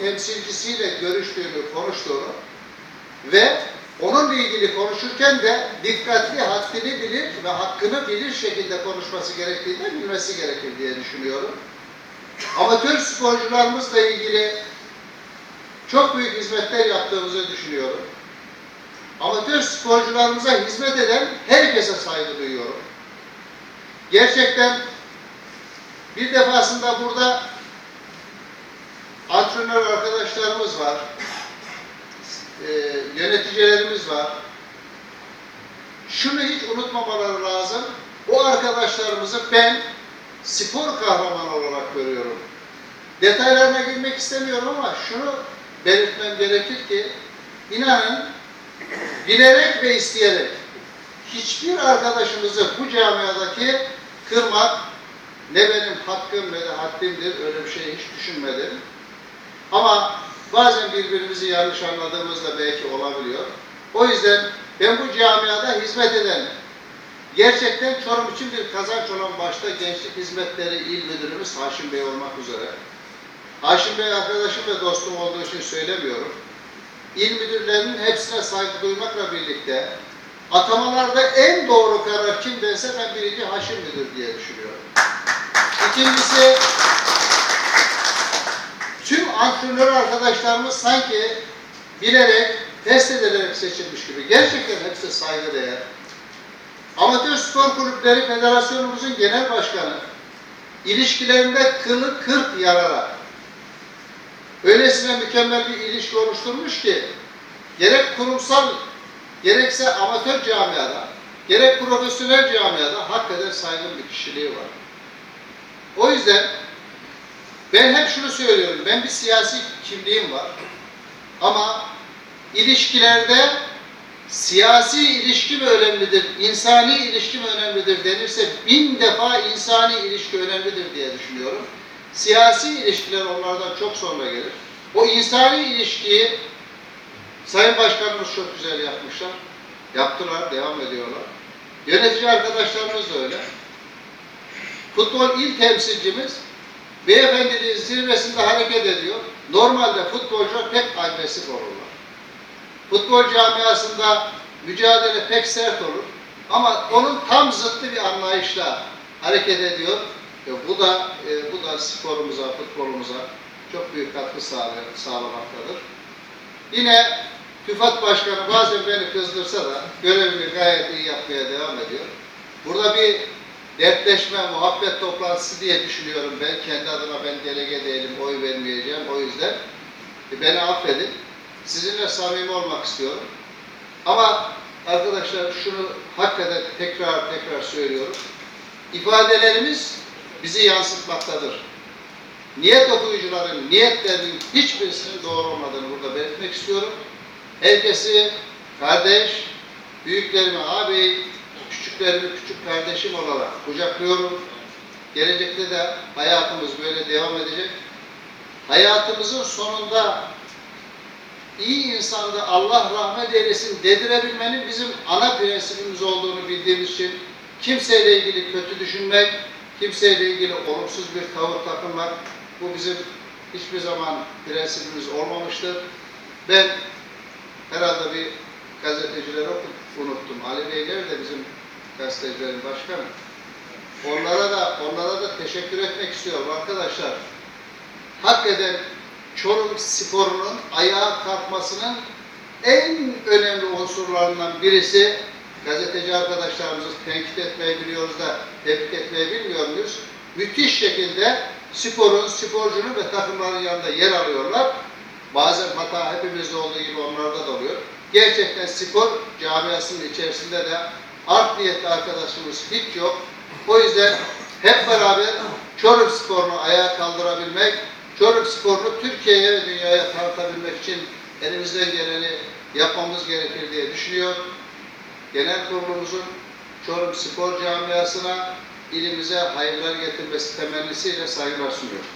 temsilcisiyle görüştüğünü, konuştuğunu ve onunla ilgili konuşurken de dikkatli, haddini bilir ve hakkını bilir şekilde konuşması gerektiğini de bilmesi gerekir diye düşünüyorum. Amatör sporcularımızla ilgili çok büyük hizmetler yaptığımızı düşünüyorum. Amatör sporcularımıza hizmet eden herkese saygı duyuyorum. Gerçekten bir defasında burada antrenör arkadaşlarımız var, e, yöneticilerimiz var. Şunu hiç unutmamaları lazım. O arkadaşlarımızı ben spor kahramanı olarak görüyorum. Detaylarına girmek istemiyorum ama şunu belirtmem gerekir ki inanın bilerek ve isteyerek hiçbir arkadaşımızı bu camiadaki kırmak ne benim hakkım ne de haddimdir. Öyle bir şey hiç düşünmedim. Ama bazen birbirimizi yanlış anladığımız da belki olabiliyor. O yüzden ben bu camiada hizmet eden, gerçekten Çorum için bir kazanç olan başta Gençlik Hizmetleri İl Müdürümüz Haşim Bey olmak üzere. Haşim Bey arkadaşım ve dostum olduğu için söylemiyorum. İl müdürlerinin hepsine saygı duymakla birlikte atamalarda en doğru karar kimdense ben birinci Haşim Müdür diye düşünüyorum. İkincisi antrenör arkadaşlarımız sanki bilerek, test edilerek seçilmiş gibi. Gerçekten hepsi saygıdeğer. Amatör Spor Kulüpleri Federasyonumuzun genel başkanı ilişkilerinde kılı kırk yararak öylesine mükemmel bir ilişki oluşturmuş ki gerek kurumsal gerekse amatör camiada gerek profesyonel camiada hakikaten saygın bir kişiliği var. O yüzden ben hep şunu söylüyorum. Ben bir siyasi kimliğim var. Ama ilişkilerde siyasi ilişki mi önemlidir, insani ilişki mi önemlidir denirse bin defa insani ilişki önemlidir diye düşünüyorum. Siyasi ilişkiler onlardan çok sonra gelir. O insani ilişkiyi Sayın Başkanımız çok güzel yapmışlar. Yaptılar, devam ediyorlar. Yönetici arkadaşlarımız da öyle. Futbol il temsilcimiz beyefendiliğin zirvesinde hareket ediyor. Normalde futbolcular pek agresif olurlar. Futbol camiasında mücadele pek sert olur. Ama onun tam zıttı bir anlayışla hareket ediyor. E, bu da e, bu da sporumuza, futbolumuza çok büyük katkı sağlıyor, sağlamaktadır. Yine TÜFAD Başkanı bazen beni kızdırsa da görevini gayet iyi yapmaya devam ediyor. Burada bir dertleşme, muhabbet toplantısı diye düşünüyorum ben. Kendi adıma ben delege değilim, oy vermeyeceğim. O yüzden e, beni affedin. Sizinle samimi olmak istiyorum. Ama arkadaşlar şunu hakikaten tekrar tekrar söylüyorum. İfadelerimiz bizi yansıtmaktadır. Niyet okuyucuların niyetlerinin hiçbirisinin doğru olmadığını burada belirtmek istiyorum. Herkesi kardeş, büyüklerimi ağabey, küçüklerimi küçük kardeşim olarak kucaklıyorum. Gelecekte de hayatımız böyle devam edecek. Hayatımızın sonunda iyi insanda Allah rahmet eylesin dedirebilmenin bizim ana prensibimiz olduğunu bildiğimiz için kimseyle ilgili kötü düşünmek, kimseyle ilgili olumsuz bir tavır takınmak bu bizim hiçbir zaman prensibimiz olmamıştır. Ben herhalde bir gazetecileri okut- unuttum. Ali Beyler de bizim gazetecilerin başkanı. Onlara da onlara da teşekkür etmek istiyorum arkadaşlar. Hakikaten Çorum sporunun ayağa kalkmasının en önemli unsurlarından birisi gazeteci arkadaşlarımızı tenkit etmeyi biliyoruz da tebrik etmeyi bilmiyor muyuz? Müthiş şekilde sporun, sporcunun ve takımların yanında yer alıyorlar. Bazen hata hepimizde olduğu gibi onlarda da oluyor. Gerçekten spor camiasının içerisinde de art niyetli arkadaşımız hiç yok. O yüzden hep beraber Çorum sporunu ayağa kaldırabilmek, Çorum sporunu Türkiye'ye ve dünyaya tanıtabilmek için elimizden geleni yapmamız gerekir diye düşünüyor. Genel kurulumuzun Çorum Spor Camiası'na ilimize hayırlar getirmesi temennisiyle saygılar sunuyorum.